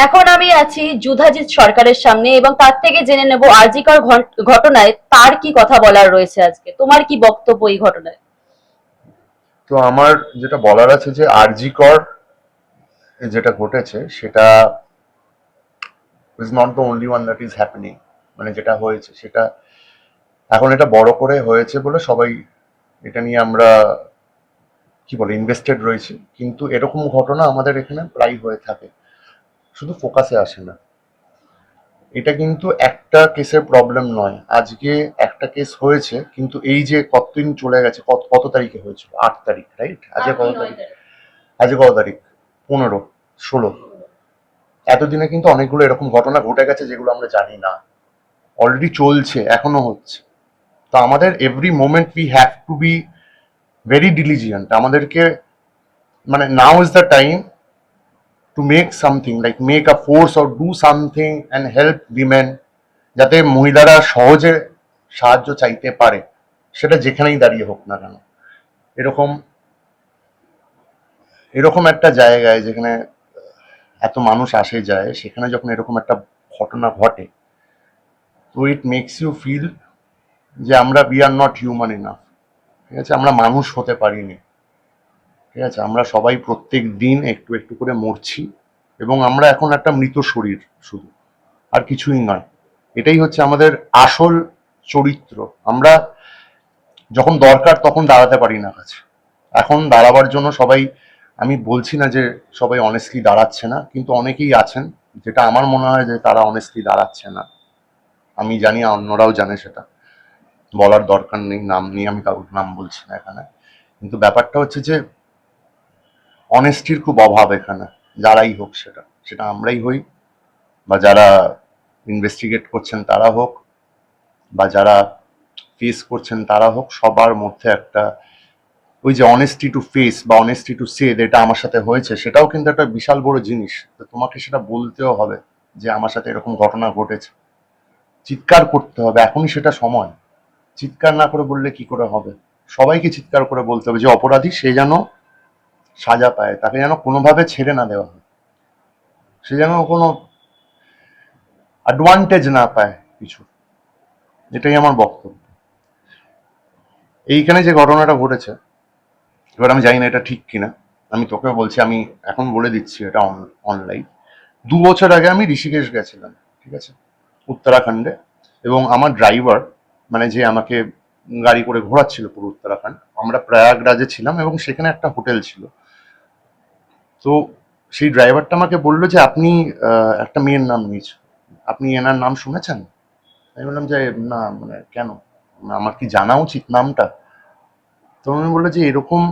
এখন আমি আছি যুধাজিৎ সরকারের সামনে এবং তার থেকে জেনে নেব আরজিকর ঘট- ঘটনায় তার কি কথা বলার রয়েছে আজকে। তোমার কি বক্তব্য এই ঘটনায়? তো আমার যেটা বলার আছে যে আরজি কর যেটা ঘটেছে সেটা is not the only one that is happening মানে যেটা হয়েছে সেটা এখন এটা বড় করে হয়েছে বলে সবাই এটা নিয়ে আমরা কি বলে ইনভেস্টেড রয়েছে। কিন্তু এরকম ঘটনা আমাদের এখানে প্রায় হয়ে থাকে। শুধু ফোকাসে আসে না। এটা কিন্তু একটা কেসের প্রবলেম নয়। আজকে একটা কেস হয়েছে, কিন্তু এই যে কতদিন চলে গেছে, কত কত তারিখে হয়েছিল? আট তারিখ রাইট আজকে কত তারিখ? আজকে কত তারিখ? পনেরো, ষোলো। এতদিনে কিন্তু অনেকগুলো এরকম ঘটনা ঘটে গেছে যেগুলো আমরা জানি না। অলরেডি চলছে, এখনও হচ্ছে। তো আমাদের every moment we have to be very diligent আমাদেরকে মানে now is the time to make something like make a force or do something and help women যাতে মহিলারা সহজে সাহায্য চাইতে পারে। সেটা যেখানেই দাঁড়িয়ে হোক না কেন। এরকম এরকম একটা জায়গায় যেখানে এত মানুষ আসে যায়, সেখানে যখন এরকম একটা ঘটনা ঘটে, তো ইট মেক্স ইউ ফিল যে আমরা we are not human enough ঠিক আছে? আমরা মানুষ হতে পারিনি। ঠিক আছে? আমরা সবাই প্রত্যেক দিন একটু একটু করে মরছি এবং আমরা এখন একটা মৃত শরীর শুধু, আর কিছুই নয়। এটাই হচ্ছে আমাদের আসল চরিত্র। আমরা যখন দরকার তখন দাঁড়াতে পারি না কাছে। এখন দাঁড়াবার জন্য সবাই, আমি বলছি না যে সবাই অনেস্টলি দাঁড়াচ্ছে না, কিন্তু অনেকেই আছেন যেটা আমার মনে হয় যে তারা অনেস্টলি দাঁড়াচ্ছে না। আমি জানি অন্যরাও জানে সেটা। বলার দরকার নেই, নাম নিয়ে আমি কারোর নাম বলছি না এখানে। কিন্তু ব্যাপারটা হচ্ছে যে অনেস্টির খুব অভাব এখানে, যারাই হোক সেটা। সেটা আমরাই হই, বা যারা ইনভেস্টিগেট করছেন তারা হোক, বা যারা ফেস করছেন তারা হোক, সবার মধ্যে একটা ওই যে অনেস্টি টু ফেস বা অনেস্টি টু সে এটা আমার সাথে হয়েছে, সেটাও কিন্তু একটা বিশাল বড় জিনিস। তো তোমাকে সেটা বলতেও হবে যে আমার সাথে এরকম ঘটনা ঘটেছে। চিৎকার করতে হবে, এখনই সেটা সময়। চিৎকার না করে বললে কি করে হবে? সবাইকে চিৎকার করে বলতে হবে যে অপরাধী সে যেন সাজা পায়, তাকে যেন কোনোভাবে ছেড়ে না দেওয়া হয়। সে যেন কোনো অ্যাডভান্টেজ না পায় কিছু। এটাই আমার বক্তব্য। এইখানে যে ঘটনাটা ঘটেছে, এবার আমি জানি না এটা ঠিক কিনা। আমি তোকে বলছি, আমি এখন বলে দিচ্ছি এটা অনলাইন দু বছর আগে আমি ঋষিকেশ গেছিলাম, ঠিক আছে? উত্তরাখণ্ডে। এবং আমার ড্রাইভার মানে যে আমাকে গাড়ি করে ঘোরাচ্ছিল পুরো উত্তরাখণ্ড, আমরা প্রয়াগরাজে ছিলাম এবং সেখানে একটা হোটেল ছিল। তো সেই ড্রাইভারটা আমাকে বলল যে, আপনি একটা মেয়ের নাম নিয়েছেন আপনি এনার নাম শুনেছেন? আমি বললাম যে, না মানে কেন? আমার কি জানা উচিত নামটা? তো উনি বলল যে, এরকম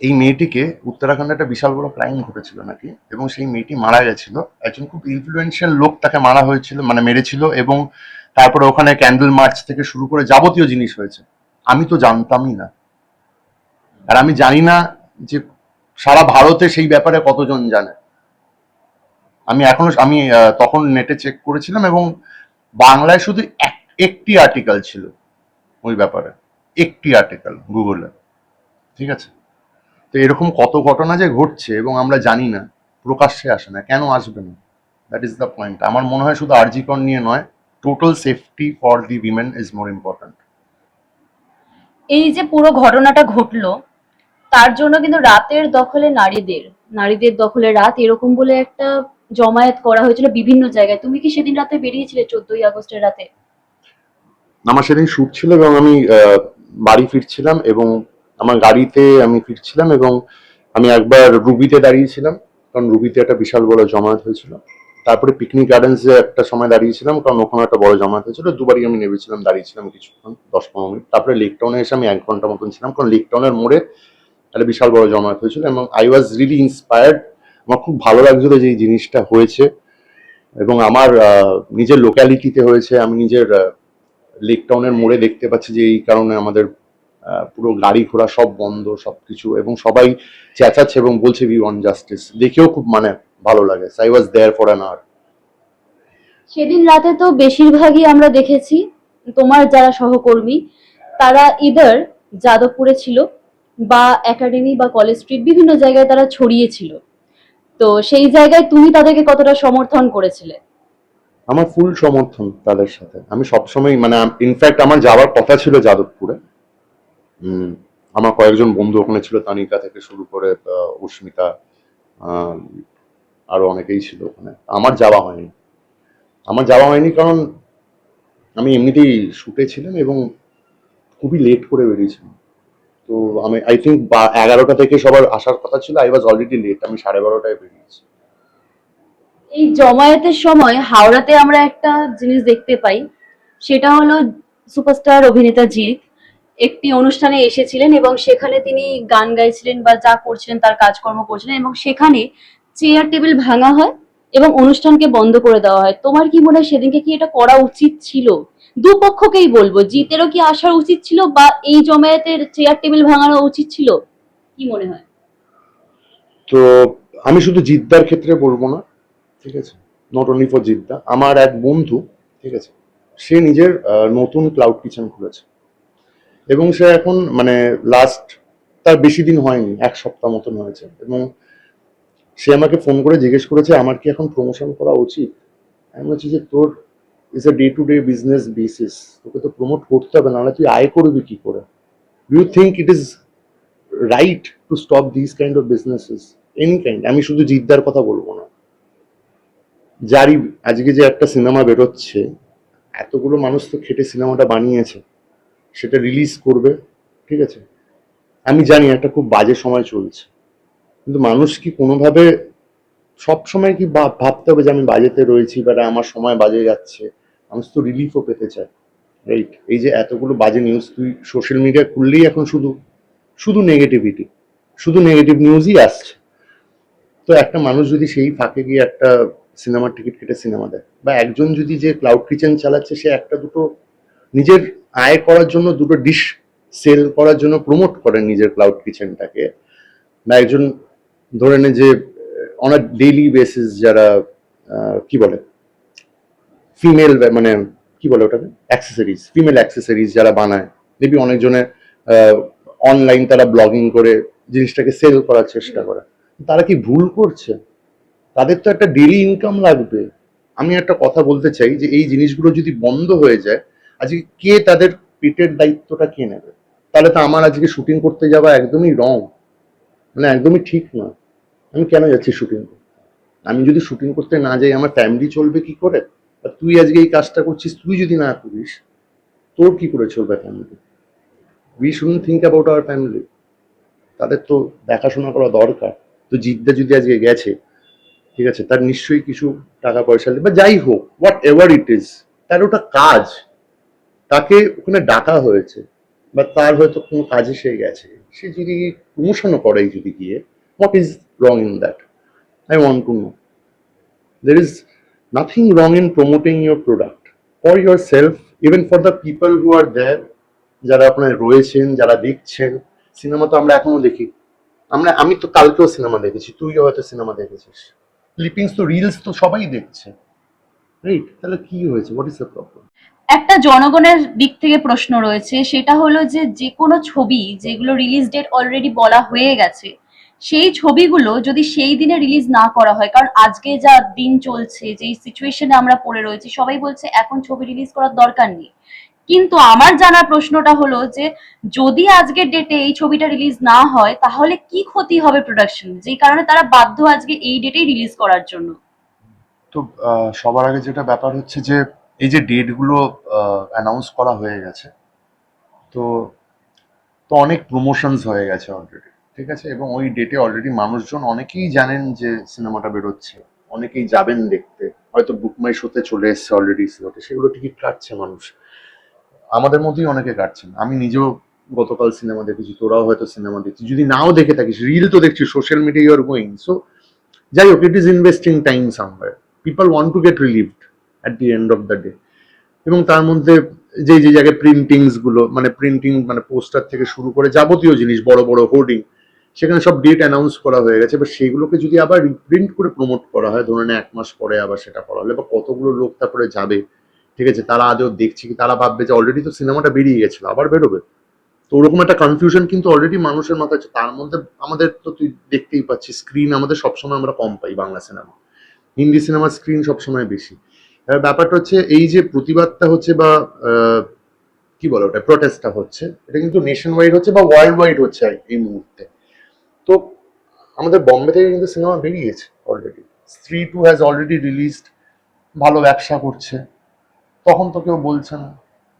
এই মেয়েটিকে উত্তরাখণ্ডে একটা বিশাল বড় ক্রাইম ঘটেছিল নাকি? এবং সেই মেয়েটি মারা গেছিল। একজন খুব ইনফ্লুয়েন্সিয়াল লোক, তাকে মারা হয়েছিল মানে মেরেছিল এবং তারপরে ওখানে ক্যান্ডেল মার্চ থেকে শুরু করে যাবতীয় জিনিস হয়েছে। আমি তো জানতামই না। আর আমি জানি না যে সারা ভারতে সেই ব্যাপারে কতজন জানে? আমি এখনও, আমি তখন নেটে চেক করেছিলাম এবং বাংলায় শুধু একটি আর্টিকেল ছিল ওই ব্যাপারে। একটি আর্টিকেল গুগলে ঠিক আছে? তো এরকম কত ঘটনা যে ঘটছে এবং আমরা জানি না, প্রকাশ্যে আসে না, কেন আসবে না? দ্যাট ইজ দ্য পয়েন্ট আমার মনে হয় শুধু আরজিকর নিয়ে নয় total safety for the women is more important এই যে পুরো ঘটনাটা ঘটলো তার জন্য কিন্তু রাতের দখলে নারীদের নারীদের দখলে রাত এরকম বলে একটা জমায়েত করা হয়েছিল বিভিন্ন জায়গায়। তুমি কি সেদিন রাতে বেরিয়েছিলে চোদ্দই আগস্টের রাতে? আমার সেদিন শুট ছিল এবং আমি বাড়ি ফিরছিলাম এবং আমার গাড়িতে আমি ফিরছিলাম এবং আমি একবার রুবিতে দাঁড়িয়েছিলাম, কারণ রুবিতে একটা বিশাল বড় জমায়েত হয়েছিল। তারপরে পিকনিক গার্ডেন্সে একটা সময় দাঁড়িয়েছিলাম, কারণ ওখানে একটা বড় জমায়েত হয়েছিল। দুবারই আমি নেমেছিলাম, দাঁড়িয়েছিলাম কিছুক্ষণ, দশ পনেরো মিনিট। তারপরে লেক টাউনে এসে আমি এক ঘণ্টা মতন ছিলাম, কারণ লেক টাউনের মোড়ে একটা বিশাল বড় জমায়েত হয়েছিল এবং আই ওয়াজ রিলি ইন্সপায়ার্ড আমার খুব ভালো লাগছিল যে এই জিনিসটা হয়েছে এবং আমার নিজের লোক্যালিটিতে হয়েছে। আমি নিজের লেক টাউনের মোড়ে দেখতে পাচ্ছি যে এই কারণে আমাদের পুরো গাড়ি ঘোড়া সব বন্ধ সবকিছু এবং সবাই চেঁচাচ্ছে এবং বলছে ভি ওয়ান জাস্টিস দেখেও খুব মানে ভালো লাগে। I was there for an hour সেদিন রাতে তো বেশিরভাগই আমরা দেখেছি, তোমার যারা সহকর্মী, তারা ইদার যাদবপুরে ছিল বা একাডেমি বা কলেজ স্ট্রিট বিভিন্ন জায়গায় তারা ছড়িয়েছিল। তো সেই জায়গায় তুমি তাদেরকে কতটা সমর্থন করেছিলে? আমার ফুল সমর্থন তাদের সাথে। আমি সবসময় মানে ইনফ্যাক্ট আমার যাওয়ার কথা ছিল যাদবপুরে। আমার কয়েকজন বন্ধু ওখানে ছিল, তানিকা থেকে শুরু করে উস্মিতা আরও অনেকেই ছিল ওখানে। আমার যাওয়া হয়নি। আমার যাওয়া হয়নি কারণ আমি এমনিতেই শুটে ছিলাম এবং খুবই লেট করে বেরিয়েছিলাম। তো আমি আই থিঙ্ক এগারোটা থেকে সবার আসার কথা ছিল আই ওয়াজ অলরেডি লেট আমি সাড়ে বারোটায় বেরিয়েছি। এই জমায়েতের সময় হাওড়াতে আমরা একটা জিনিস দেখতে পাই, সেটা হলো সুপারস্টার অভিনেতা জিৎ একটি অনুষ্ঠানে এসেছিলেন এবং সেখানে তিনি গান গাইছিলেন বা যা করছিলেন তার কাজকর্ম করছিলেন এবং সেখানে চেয়ার টেবিল ভাঙা হয় এবং অনুষ্ঠানকে বন্ধ করে দেওয়া হয়। তোমার কি মনে হয় সেদিনকে কি এটা করা উচিত ছিল? দুপক্ষকেই বলব, জিতেরও কি আসার উচিত ছিল বা এই জমায়েতের চেয়ার টেবিল ভাঙানো উচিত ছিল? কি মনে হয়? তো আমি শুধু জিদ্দার ক্ষেত্রে বলব না, ঠিক আছে? নট অনলি ফর জিদ্দা আমার এক বন্ধু, ঠিক আছে? সে নিজের নতুন ক্লাউড কিচেন খুলেছে। এবং সে এখন মানে লাস্ট তার বেশি দিন হয়নি, এক সপ্তাহ মতন হয়েছে। এবং সে আমাকে ফোন করে জিজ্ঞেস করেছে, আমার কি এখন প্রমোশন করা উচিত? আমি বলছি যে তোর is a day to day business basis তোকে তো প্রমোট করতে হবে, নাহলে তুই আয় করবি কি করে? You think it is right to stop this kind of businesses any kind আমি শুধু জিদ্দার কথা বলব না। যারই আজকে যে একটা সিনেমা বেরোচ্ছে, এতগুলো মানুষ তো খেটে সিনেমাটা বানিয়েছে, সেটা রিলিজ করবে, ঠিক আছে? আমি জানি একটা খুব বাজে সময় চলছে। কিন্তু মানুষ কি কোনোভাবে সব সময় কি ভাব- ভাবতে হবে যে আমি বাজেতে রয়েছি বা আমার সময় বাজে যাচ্ছে? মানুষ তো রিলিফও পেতে চায়। রাইট এই যে এতগুলো বাজে নিউজ তুই সোশ্যাল মিডিয়া খুললেই এখন শুধু শুধু নেগেটিভিটি শুধু নেগেটিভ নিউজই আসছে। তো একটা মানুষ যদি সেই ফাঁকে গিয়ে একটা সিনেমার টিকিট কেটে সিনেমা দেয়, বা একজন যদি যে ক্লাউড কিচেন চালাচ্ছে, সে একটা দুটো নিজের আয় করার জন্য দুটো ডিশ সেল করার জন্য প্রমোট করেন নিজের ক্লাউড কিচেনটাকে বা একজন ধরে নে যে অন আ ডেইলি বেসিস যারা কি বলে ফিমেল মানে কি বলে ওটাকে? অ্যাক্সেসরিজ ফিমেল অ্যাক্সেসরিজ যারা বানায় মেবি অনেকজনে অনলাইন তারা ব্লগিং করে জিনিসটাকে সেল করার চেষ্টা করে। তারা কি ভুল করছে? তাদের তো একটা ডেলি ইনকাম লাগবে। আমি একটা কথা বলতে চাই যে, এই জিনিসগুলো যদি বন্ধ হয়ে যায়, আজকে কে তাদের পেটের দায়িত্বটা কে নেবে? তাহলে তো আমার আজকে শুটিং করতে যাওয়া একদমই রং মানে একদমই ঠিক না আমি কেন যাচ্ছি শুটিং করতে? আমি যদি শুটিং করতে না যাই, আমার ফ্যামিলি চলবে কি করে? আর তুই আজকে এই কাজটা করছিস, তুই যদি না করিস, তোর কি করে চলবে family we shouldn't think about our family তাদের তো দেখাশোনা করা দরকার। তো জিদ্দা যদি আজকে গেছে, ঠিক আছে, তার নিশ্চয়ই কিছু টাকা পয়সা বা যাই হোক হোয়াট এভার ইট ইজ তার ওটা কাজ। তাকে ওখানে ডাকা হয়েছে, বা তার হয়তো কোনো কাজে সে গেছে। সে যদি প্রমোশনও করে যদি গিয়ে what is wrong in that I want to know there is nothing wrong in promoting your product for yourself, even for the people who are there, যারা আপনার রয়েছেন, যারা দেখছেন। সিনেমা তো আমরা এখনও দেখি। আমরা, আমি তো কালকেও সিনেমা দেখেছি, তুইও হয়তো সিনেমা দেখেছিস। ক্লিপিংস তো রিলস তো সবাই দেখছে। রাইট তাহলে কি হয়েছে? হোয়াট ইজ দ্য প্রবলেম একটা জনগণের দিক থেকে প্রশ্ন রয়েছে, সেটা হলো যে যে কোনো ছবি যেগুলো রিলিজ ডেট অলরেডি বলা হয়ে গেছে সেই ছবিগুলো যদি সেই দিনে রিলিজ না করা হয়, কারণ আজকে যা দিন চলছে, যেই সিচুয়েশনে আমরা পড়ে রয়েছি, সবাই বলছে এখন ছবি রিলিজ করার দরকার নেই। কিন্তু আমার জানার প্রশ্নটা হলো যে, যদি আজকের ডেটে এই ছবিটা রিলিজ না হয়, তাহলে কি ক্ষতি হবে প্রোডাকশন যেই কারণে তারা বাধ্য আজকে এই ডেটেই রিলিজ করার জন্য। তো সবার আগে যেটা ব্যাপার হচ্ছে যে, এই যে ডেটগুলো অ্যানাউন্স করা হয়ে গেছে, তো তো অনেক প্রমোশনস হয়ে গেছে অলরেডি ঠিক আছে? এবং ওই ডেটে অলরেডি মানুষজন অনেকেই জানেন যে সিনেমাটা বেরোচ্ছে। অনেকেই যাবেন দেখতে। হয়তো বুকমাই শোতে চলে এসছে অলরেডি স্লটে সেগুলো টিকিট কাটছে মানুষ। আমাদের মধ্যেই অনেকে কাটছেন। আমি নিজেও গতকাল সিনেমা দেখেছি। তোরাও হয়তো সিনেমা দেখছিস যদি নাও দেখে থাকিস রিল তো দেখছিস social media you are going so যাই হোক it is investing time somewhere people want to get relieved at the end of the day এবং তার মধ্যে যে যে জায়গায় প্রিন্টিংসগুলো মানে প্রিন্টিং মানে পোস্টার থেকে শুরু করে যাবতীয় জিনিস, বড় বড় হোর্ডিং সেখানে সব ডেট অ্যানাউন্স করা হয়ে গেছে। এবার সেগুলোকে যদি আবার রিপ্রিন্ট করে প্রমোট করা হয়, ধরুন এক মাস পরে আবার সেটা করা হলে, বা কতগুলো লোক তারপরে যাবে, ঠিক আছে? তারা আদৌ দেখছে কি? তারা ভাববে যে অলরেডি তো সিনেমাটা বেরিয়ে গেছিল, আবার বেরোবে। তো ওরকম একটা কনফিউশন কিন্তু অলরেডি মানুষের মাথায় আছে। তার মধ্যে আমাদের তো তুই দেখতেই পাচ্ছিস স্ক্রিন আমাদের সবসময় আমরা কম পাই বাংলা সিনেমা হিন্দি সিনেমার স্ক্রিন সবসময় বেশি। এবার ব্যাপারটা হচ্ছে, এই যে প্রতিবাদটা হচ্ছে বা কি বলে ওটা প্রোটেস্টটা হচ্ছে, এটা কিন্তু নেশন ওয়াইড হচ্ছে বা ওয়ার্ল্ড ওয়াইড হচ্ছে এই মুহূর্তে। তো আমাদের বম্বে থেকে কিন্তু সিনেমা বেরিয়েছে অলরেডি স্ত্রী টু হ্যাজ অলরেডি রিলিজড ভালো ব্যবসা করছে। তখন তো কেউ বলছে না।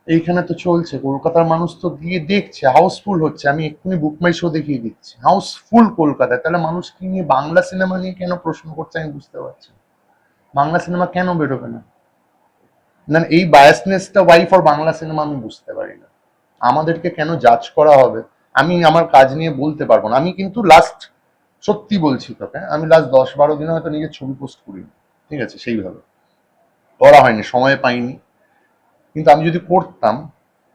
এইখানে তো চলছে, কলকাতার মানুষ তো গিয়ে দেখছে হাউসফুল হচ্ছে। আমি এক্ষুনি বুক মাই শো দেখিয়ে দিচ্ছি। হাউসফুল কলকাতায়। তাহলে মানুষ কি নিয়ে বাংলা সিনেমা নিয়ে কেন প্রশ্ন করছে আমি বুঝতে পারছি বাংলা সিনেমা কেন বেরোবে না? না এই বায়াসনেসটা ওয়াই ফর বাংলা সিনেমা আমি বুঝতে পারি না। আমাদেরকে কেন জাজ করা হবে? আমি আমার কাজ নিয়ে বলতে পারব না। আমি কিন্তু লাস্ট সত্যি বলছি তোকে, আমি লাস্ট দশ বারো দিনে হয়তো নিজের ছবি পোস্ট করিনি। ঠিক আছে, সেইভাবে। করা হয়নি, সময় পাইনি। কিন্তু আমি যদি করতাম,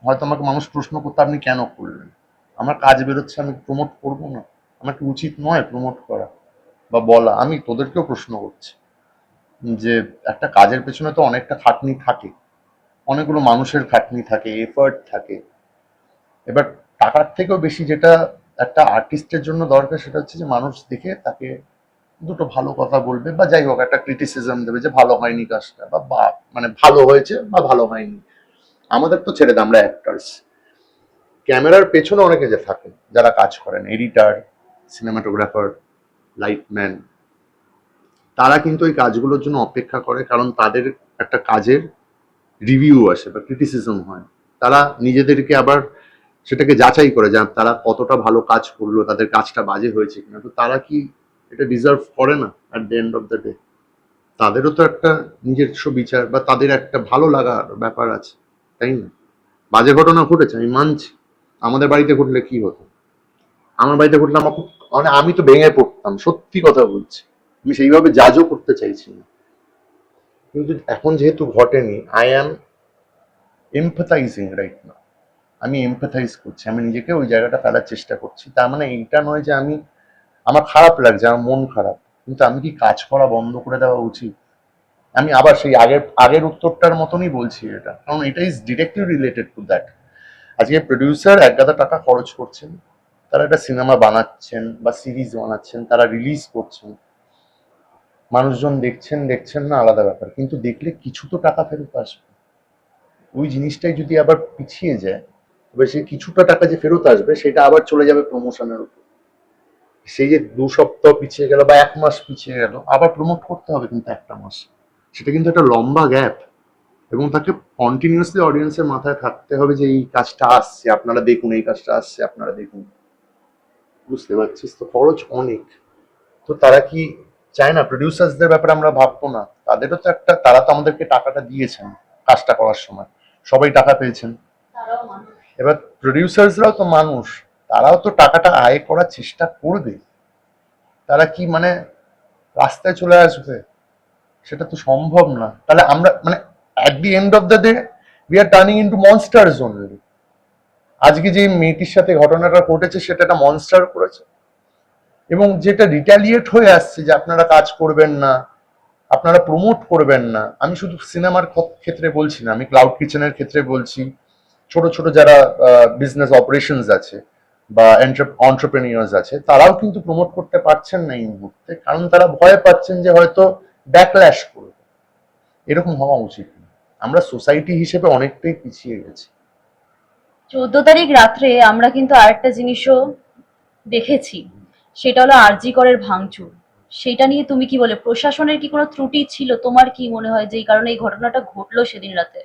হয়তো আমাকে মানুষ প্রশ্ন করতো, আপনি কেন করলেন? আমার কাজ বেরোচ্ছে, আমি প্রমোট করব না। আমার কি উচিত নয় প্রমোট করা বা বলা। আমি তোদেরকেও প্রশ্ন করছি যে, একটা কাজের পেছনে তো অনেকটা খাটনি থাকে। অনেকগুলো মানুষের খাটনি থাকে এফার্ট থাকে। এবার টাকার থেকেও বেশি যেটা একটা আর্টিস্টের জন্য দরকার সেটা হচ্ছে যে মানুষ দেখে তাকে দুটো ভালো কথা বলবে বা যাই হোক, একটা ক্রিটিসিজম দেবে যে ভালো হয়নি কাজটা বা মানে ভালো হয়েছে বা ভালো হয়নি। আমাদের তো ছেড়ে আমরা অ্যাক্টার্স ক্যামেরার পেছনে অনেকে যে থাকে, যারা কাজ করেন এডিটার সিনেমাটোগ্রাফার লাইটম্যান তারা কিন্তু এই কাজগুলোর জন্য অপেক্ষা করে কারণ তাদের একটা কাজের রিভিউ আসে বা ক্রিটিসিজম হয়। তারা নিজেদেরকে আবার সেটাকে যাচাই করে যে তারা কতটা ভালো কাজ করল, তাদের কাজটা বাজে হয়েছে কিনা। তো তারা কি এটা ডিজার্ভ করে না at the end of the day তাদেরও তো একটা নিজস্ব বিচার বা তাদের একটা ভালো লাগার ব্যাপার আছে, তাই না? বাজে ঘটনা ঘটেছে, আমি মানছি। আমাদের বাড়িতে ঘটলে কি হতো? আমার বাড়িতে ঘটলে আমার খুব মানে আমি তো ভেঙে পড়তাম, সত্যি কথা বলছি। আমি সেইভাবে জাজও করতে চাইছি না। কিন্তু এখন যেহেতু ঘটেনি আই অ্যাম এমপাথাইজিং রাইট না আমি এমপাথাইজ করছি, আমি নিজেকে ওই জায়গাটা ফেলার চেষ্টা করছি। তার মানে এইটা নয় যে আমি, আমার খারাপ লাগছে, আমার মন খারাপ। কিন্তু আমি কি কাজ করা বন্ধ করে দেওয়া উচিত? আমি আবার সেই আগের আগের উত্তরটার মতনই বলছি এটা। কারণ এটা is directly related to that আজকে প্রডিউসার এক গাদা টাকা খরচ করছেন, তারা একটা সিনেমা বানাচ্ছেন বা সিরিজ বানাচ্ছেন, তারা রিলিজ করছেন। মানুষজন দেখছেন দেখছেন না আলাদা ব্যাপার। কিন্তু দেখলে কিছু তো টাকা ফেরত আসবে। ওই জিনিসটাই যদি আবার পিছিয়ে যায় তবে সেই কিছুটা টাকা যে ফেরত আসবে, সেটা আবার চলে যাবে প্রমোশনের উপর। সেই যে দু সপ্তাহ পিছিয়ে গেল বা এক মাস পিছিয়ে গেল, আবার প্রমোট করতে হবে কিন্তু একটা মাস। সেটা কিন্তু একটা লম্বা গ্যাপ এবং তাকে কন্টিনিউসলি অডিয়েন্সের মাথায় থাকতে হবে যে এই কাজটা আসছে, আপনারা দেখুন, এই কাজটা আসছে, আপনারা দেখুন। বুঝতে পারছিস তো? খরচ অনেক। তো তারা কি চায় না? প্রডিউসার্সদের ব্যাপারে আমরা ভাববো না। তাদেরও তো একটা, তারা তো আমাদেরকে টাকাটা দিয়েছেন কাজটা করার সময়। সবাই টাকা পেয়েছেন। এবার প্রডিউসার্সরাও তো মানুষ, তারাও তো টাকাটা আয় করার চেষ্টা করবে। তারা কি মানে রাস্তায় চলে আসবে? সেটা তো সম্ভব না। তাহলে আমরা মানে at the end of the day we are turning into monsters only আজকে যে মেয়েটির সাথে ঘটনাটা ঘটেছে, সেটা একটা মনস্টার করেছে। এবং যেটা রিটালিয়েট হয়ে আসছে যে আপনারা কাজ করবেন না, আপনারা প্রমোট করবেন না, আমি শুধু সিনেমার ক্ষেত্রে বলছি না, আমি ক্লাউড কিচেনের ক্ষেত্রে বলছি। ছোট ছোট যারা বিজনেস অপারেশনস আছে বা অন্টারপ্রেনিয়ার্স আছে, তারাও কিন্তু প্রমোট করতে পারছেন না এই মুহূর্তে। কারণ তারা ভয় পাচ্ছেন যে হয়তো ব্যাকল্যাশ করবে। এরকম হওয়া উচিত আমরা সোসাইটি হিসেবে অনেকটাই পিছিয়ে গেছি। চোদ্দ তারিখ রাত্রে আমরা কিন্তু আরেকটা জিনিসও দেখেছি। সেটা হলো আরজি করের ভাঙচুর। সেটা নিয়ে তুমি কি বলে? প্রশাসনের কি কোনো ত্রুটি ছিল? তোমার কি মনে হয় যে এই কারণে এই ঘটনাটা ঘটলো সেদিন রাতে?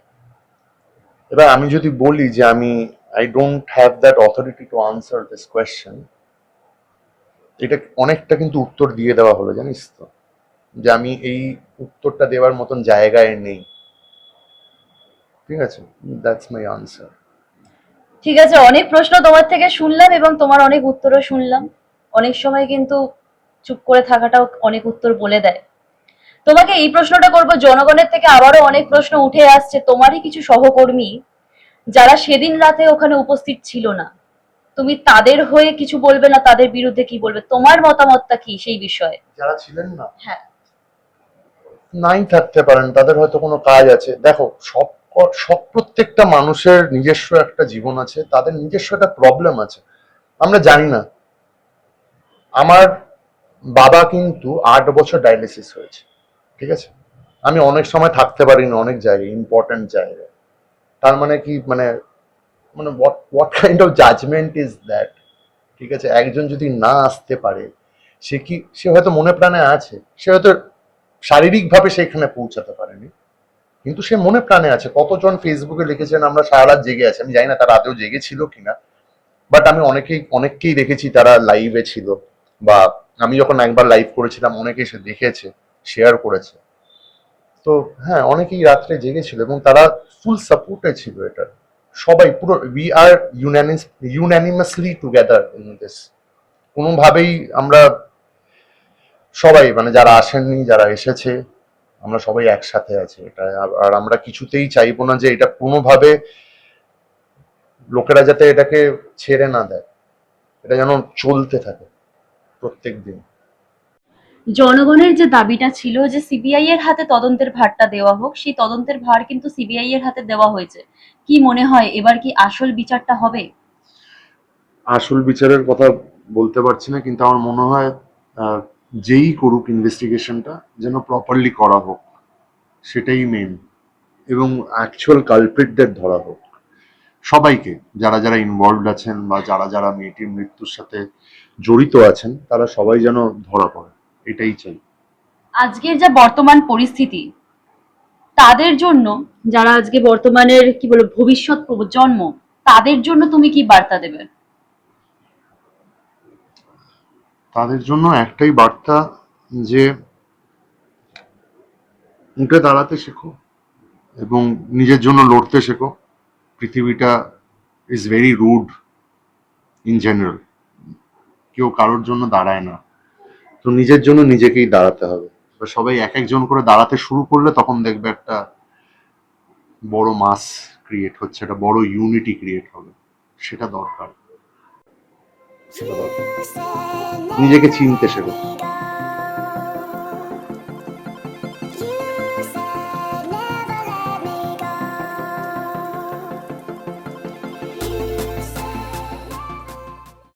এবার আমি যদি বলি যে আমি I don't have that authority to answer this question এটা অনেকটা কিন্তু উত্তর দিয়ে দেওয়া হলো, জানিস তো? যে আমি এই উত্তরটা দেওয়ার মতন জায়গায় নেই। ঠিক আছে? দ্যাটস মাই আনসার ঠিক আছে, অনেক প্রশ্ন তোমার থেকে শুনলাম এবং তোমার অনেক উত্তরও শুনলাম। অনেক সময় কিন্তু চুপ করে থাকাটাও অনেক উত্তর বলে দেয়। তোমাকে এই প্রশ্নটা করব জনগণের থেকে আবারও অনেক প্রশ্ন উঠে আসছে। তোমারই কিছু সহকর্মী যারা সেদিন রাতে ওখানে উপস্থিত ছিল না তুমি তাদের হয়ে কিছু বলবে না? তাদের বিরুদ্ধে কি বলবে? তোমার মতামতটা কি সেই বিষয়ে? যারা ছিলেন না? হ্যাঁ। নাই থাকতে পারেন তাদের হয়তো কোনো কাজ আছে। দেখো সব সব প্রত্যেকটা মানুষের নিজস্ব একটা জীবন আছে তাদের নিজস্ব একটা প্রবলেম আছে। আমরা জানি না। আমার বাবা কিন্তু আট বছর ডায়ালিসিস হয়েছে। ঠিক আছে? আমি অনেক সময় থাকতে পারিনি অনেক জায়গায় ইম্পর্টেন্ট জায়গায়। তার মানে কি মানে মানে what kind of judgement is that ঠিক আছে? একজন যদি না আসতে পারে, সে কি, সে হয়তো মনে প্রাণে আছে, সে হয়তো শারীরিকভাবে সেখানে পৌঁছাতে পারেনি, কিন্তু সে মনে প্রাণে আছে। কতজন ফেসবুকে লিখেছেন, আমরা সারা রাত জেগে আছি। আমি জানি না তারা রাতেও জেগেছিল কিনা বাট আমি অনেকেই, অনেককেই দেখেছি তারা লাইভে ছিল। বা আমি যখন একবার লাইভ করেছিলাম অনেকে সে দেখেছে। শেয়ার করেছে। তো হ্যাঁ অনেকেই রাত্রে জেগেছিল এবং তারা ফুল সাপোর্টে ছিল এটা। সবাই পুরো we are unanimous unanimously together in this কোনোভাবেই আমরা সবাই মানে যারা আসেননি, যারা এসেছে, আমরা সবাই একসাথে আছি এটা। আর- আমরা কিছুতেই চাইব না যে এটা কোনোভাবে লোকেরা যাতে এটাকে ছেড়ে না দেয়। এটা যেন চলতে থাকে প্রত্যেক দিন। জনগণের যে দাবিটা ছিল যে সিবিআই এর হাতে তদন্তের ভারটা দেওয়া হোক, সেই তদন্তের ভার কিন্তু সিবিআই এর হাতে দেওয়া হয়েছে। কি মনে হয়, এবার কি আসল বিচারটা হবে? আসল বিচারের কথা বলতে পারছি না, কিন্তু আমার মনে হয় যেই করুক ইনভেস্টিগেশনটা যেন প্রপারলি করা হোক, সেটাই মেন এবং অ্যাকচুয়াল কালপ্রিটদের ধরা হোক। সবাইকে, যারা যারা ইনভলভড আছেন বা যারা যারা মেয়েটির মৃত্যুর সাথে জড়িত আছেন, তারা সবাই যেন ধরা পড়ে। এটাই চাই। আজকের যা বর্তমান পরিস্থিতি তাদের জন্য যারা আজকে বর্তমানের কি বলব ভবিষ্যৎ প্রজন্ম তাদের জন্য তুমি কি বার্তা দেবে? তাদের জন্য একটাই বার্তা যে উঠে দাঁড়াতে শেখো এবং নিজের জন্য লড়তে শেখো। পৃথিবীটা is very rude in general কেউ কারোর জন্য দাঁড়ায় না। তো নিজের জন্য নিজেকেই দাঁড়াতে হবে। এবার সবাই এক একজন করে দাঁড়াতে শুরু করলে তখন দেখবে একটা বড় মাস ক্রিয়েট হচ্ছে একটা বড় ইউনিটি ক্রিয়েট হবে। সেটা দরকার। সেটা দরকার। নিজেকে চিনতে শেখো।